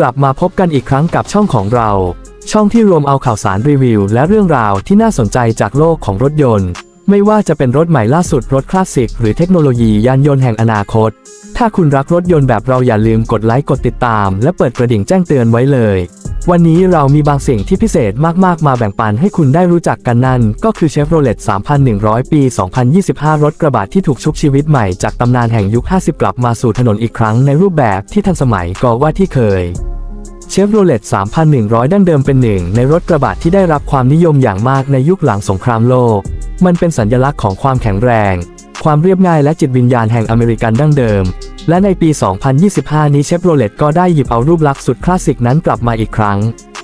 กลับมาพบกันอีกครั้งกับช่องของเรา ช่องที่รวมเอาข่าวสารรีวิว และเรื่องราวที่น่าสนใจจากโลกของรถยนต์ ไม่ว่าจะเป็นรถใหม่ล่าสุดรถคลาสสิก หรือเทคโนโลยียานยนต์แห่งอนาคต ถ้าคุณรักรถยนต์แบบเราอย่าลืมกดไลค์กดติดตาม และเปิดกระดิ่งแจ้งเตือนไว้เลย วันนี้เรามีบางสิ่งที่พิเศษมากๆ มาแบ่งปันให้คุณได้รู้จักกันนั่น ก็คือ Chevrolet 3,100 ปี 2025 รถกระบะที่ถูกชุบชีวิตใหม่จากตำนานแห่งยุค 50 กลับมาสู่ถนนอีกครั้งในรูปแบบที่ทันสมัยก็ว่าที่เคย เชฟโรเลต3,100 ดั้งเดิมเป็นหนึ่งในรถกระบะที่ได้รับความนิยมอย่างมากในยุคหลังสงครามโลก มันเป็นสัญลักษณ์ของความแข็งแรง ความเรียบง่ายและจิตวิญญาณแห่งอเมริกันดั้งเดิม และในปี 2025 นี้เชฟโรเลตก็ได้หยิบเอารูปลักษณ์สุดคลาสสิกนั้นกลับมาอีกครั้ง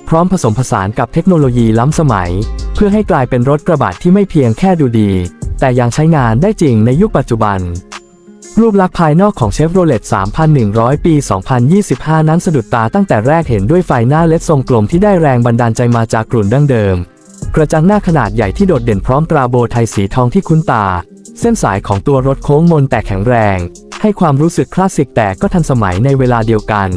พร้อมผสมผสานกับเทคโนโลยีล้ำสมัย เพื่อให้กลายเป็นรถกระบะที่ไม่เพียงแค่ดูดี แต่ยังใช้งานได้จริงในยุคปัจจุบัน รูปลักษณ์ภายนอกของ Chevrolet 3,100 ปี 2025 นั้นสะดุดตาตั้งแต่แรกเห็นด้วยไฟหน้าเล็ดทรงกลมที่ได้แรงบันดาลใจมาจากกลุ่นดั้งเดิม กระจังหน้าขนาดใหญ่ที่โดดเด่นพร้อมตราโบไทยสีทองที่คุ้นตา เส้นสายของตัวรถโค้งมนแต่แข็งแรง ให้ความรู้สึกคลาสสิกแต่ก็ทันสมัยในเวลาเดียวกัน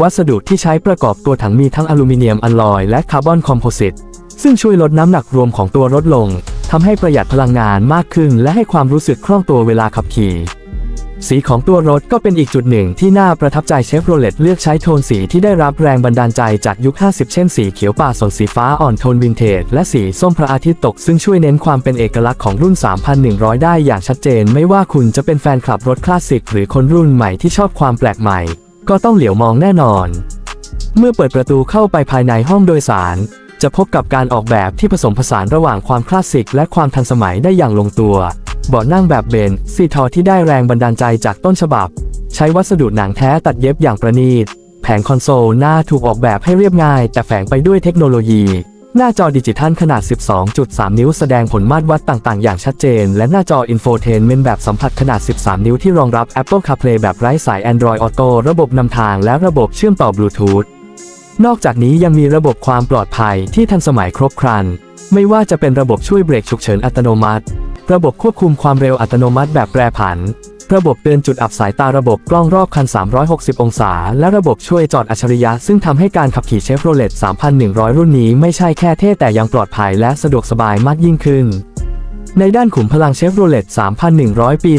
วัสดุที่ใช้ประกอบตัวถังมีทั้งอลูมิเนียมอลลอยและคาร์บอนคอมโพสิตซึ่งช่วยลดน้ำหนักรวมของตัวรถลงทำให้ประหยัดพลังงานมากขึ้น และให้ความรู้สึกคล่องตัวเวลาขับขี่ สีของตัวรถก็เป็นอีกจุดหนึ่งที่น่าประทับใจเชฟโรเลตเลือกใช้โทนสีที่ได้รับแรงบันดาลใจจากยุค 50 เช่นสีเขียวป่าสนสีฟ้าอ่อนโทนวินเทจ และสีส้มพระอาทิตย์ตก ซึ่งช่วยเน้นความเป็นเอกลักษณ์ของรุ่น 3,100 ได้อย่างชัดเจน ไม่ว่าคุณจะเป็นแฟนคลับรถคลาสสิกหรือคนรุ่นใหม่ที่ชอบความแปลกใหม่ ก็ต้องเหลียวมองแน่นอน เมื่อเปิดประตูเข้าไปภายในห้องโดยสาร จะพบกับการออกแบบที่ผสมผสานระหว่างความคลาสสิกและความทันสมัยได้อย่างลงตัว เบาะนั่งแบบเบนซีทอที่ได้แรงบันดาลใจจากต้นฉบับ ใช้วัสดุหนังแท้ตัดเย็บอย่างประณีต แผงคอนโซลหน้าถูกออกแบบให้เรียบง่าย แต่แฝงไปด้วยเทคโนโลยี หน้าจอดิจิทัลขนาด 12.3 นิ้วแสดงผลมาตรวัดต่าง ๆ อย่างชัดเจน และหน้าจออินโฟเทนเมนต์แบบสัมผัสขนาด 13 นิ้วที่รองรับ Apple CarPlay แบบไร้สาย Android Auto ระบบนำทางและระบบเชื่อมต่อบลูทูธนอกจากนี้ยังมีระบบความปลอดภัยที่ทันสมัยครบครัน ไม่ว่าจะเป็นระบบช่วยเบรกฉุกเฉินอัตโนมัติ ระบบควบคุมความเร็วอัตโนมัติแบบแปรผัน ระบบเตือนจุดอับสายตาระบบกล้องรอบคัน 360 องศา และระบบช่วยจอดอัจฉริยะ ซึ่งทำให้การขับขี่เชฟโรเลต3,100 รุ่นนี้ไม่ใช่แค่เท่แต่ยังปลอดภัยและสะดวกสบายมากยิ่งขึ้นในด้านขุมพลังเชฟโรเลต3,100 ปี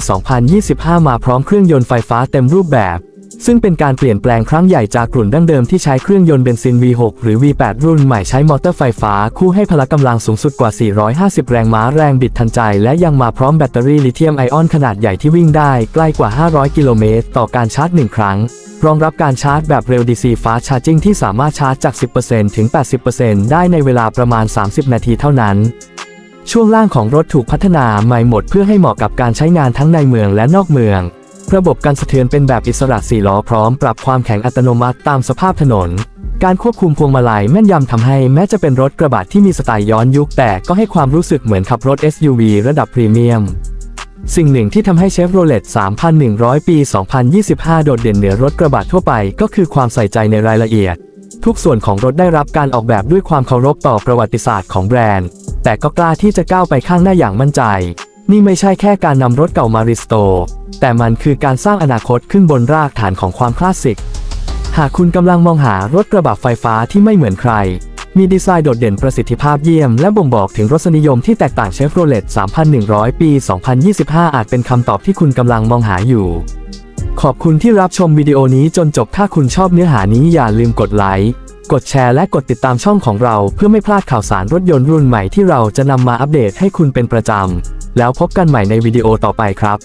2025 มาพร้อมเครื่องยนต์ไฟฟ้าเต็มรูปแบบ ซึ่งเป็นการเปลี่ยนแปลงครั้งใหญ่จากกลุ่นดั้งเดิมที่ใช้เครื่องยนต์เบนซิน V6 หรือ V8 รุ่นใหม่ใช้มอเตอร์ไฟฟ้าคู่ให้พละกำลังสูงสุดกว่า 450 แรงม้าแรงบิดทันใจ และยังมาพร้อมแบตเตอรี่ลิเธียมไอออนขนาดใหญ่ที่วิ่งได้ใกล้กว่า 500 กิโลเมตรต่อการชาร์จ 1 ครั้ง รองรับการชาร์จแบบเร็ว DC Fast Charging ที่สามารถชาร์จจาก 10%ถึง 80%ได้ในเวลาประมาณ 30 นาทีเท่านั้นช่วงล่างของรถถูกพัฒนาใหม่หมดเพื่อให้เหมาะกับการใช้งานทั้งในเมืองและนอกเมือง ระบบการสะเทือนเป็นแบบอิสระสี่ล้อพร้อมปรับความแข็งอัตโนมัติตามสภาพถนน การควบคุมพวงมาลัยแม่นยำทำให้แม้จะเป็นรถกระบะที่มีสไตล์ย้อนยุคแต่ก็ให้ความรู้สึกเหมือนขับรถ SUV ระดับพรีเมียมสิ่งหนึ่งที่ทำให้เชฟโรเลต3,100 ปี 2025 โดดเด่นเหนือรถกระบะทั่วไปก็คือความใส่ใจในรายละเอียด ทุกส่วนของรถได้รับการออกแบบด้วยความเคารพต่อประวัติศาสตร์ของแบรนด์ แต่ก็กล้าที่จะก้าวไปข้างหน้าอย่างมั่นใจ นี่ไม่ใช่แค่การนำรถเก่ามารีสโตร์แต่มันคือการสร้างอนาคตขึ้นบนรากฐานของความคลาสสิก หากคุณกำลังมองหารถกระบะไฟฟ้าที่ไม่เหมือนใคร มีดีไซน์โดดเด่นประสิทธิภาพเยี่ยม และบ่งบอกถึงรสนิยมที่แตกต่างเชฟโรเลต3,100 ปี 2025 อาจเป็นคำตอบที่คุณกำลังมองหาอยู่ ขอบคุณที่รับชมวิดีโอนี้จนจบถ้าคุณชอบเนื้อหานี้อย่าลืมกดไลค์กดแชร์และกดติดตามช่องของเราเพื่อไม่พลาดข่าวสารรถยนต์รุ่นใหม่ที่เราจะนำมาอัปเดตให้คุณเป็นประจำ แล้วพบกันใหม่ในวิดีโอต่อไปครับ